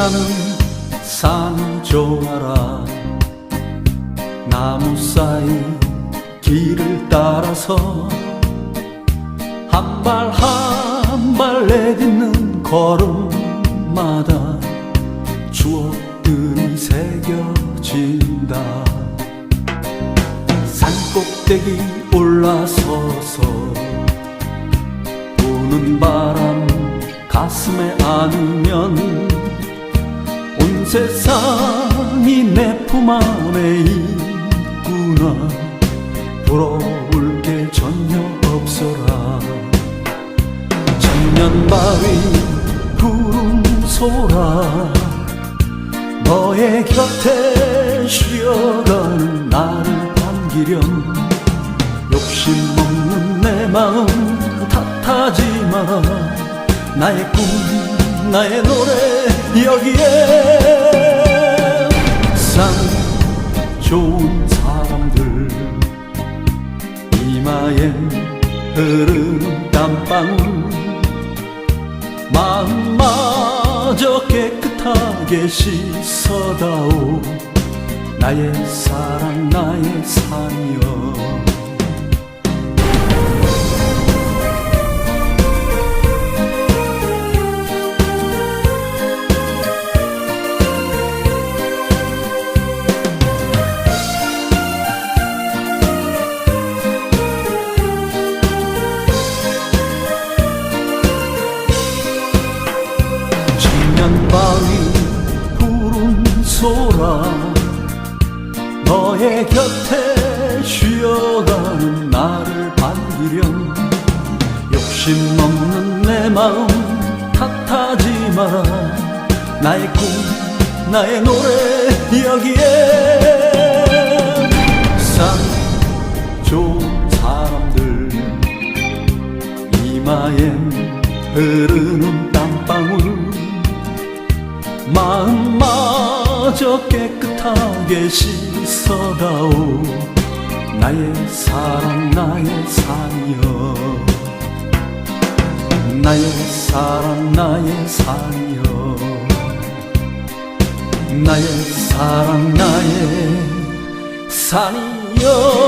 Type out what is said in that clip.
나는 산 좋아라. 나무 사이 길을 따라서 한 발 한 발 내딛는 걸음마다 추억들이 새겨진다. 산 꼭대기 올라서서 부는 바람 가슴에 안으면 온 세상이 내 품 안에 있구나. 부러울 게 전혀 없어라. 천년바위 구름 소라. 너의 곁에 쉬어가는 나를 반기렴. 욕심 없는 내 마음 탓하지 마. 나의 꿈 나의 노래 여기에 좋은 사람들. 이마엔 흐르는 땀방울. 마음마저 깨끗하게 씻어다오. 나의 사랑 나의 산이 소라 너의 곁에 쉬어가는 나를 반기렴. 욕심 없는 내 마음 탓하지 마라. 나의 꿈 나의 노래 여기에 상 좋은 사람들. 이마엔 흐르는 저 깨끗하게 씻어다오. 나의 사랑 나의 산이여 나의 사랑 나의 산이여 나의 사랑 나의 산이여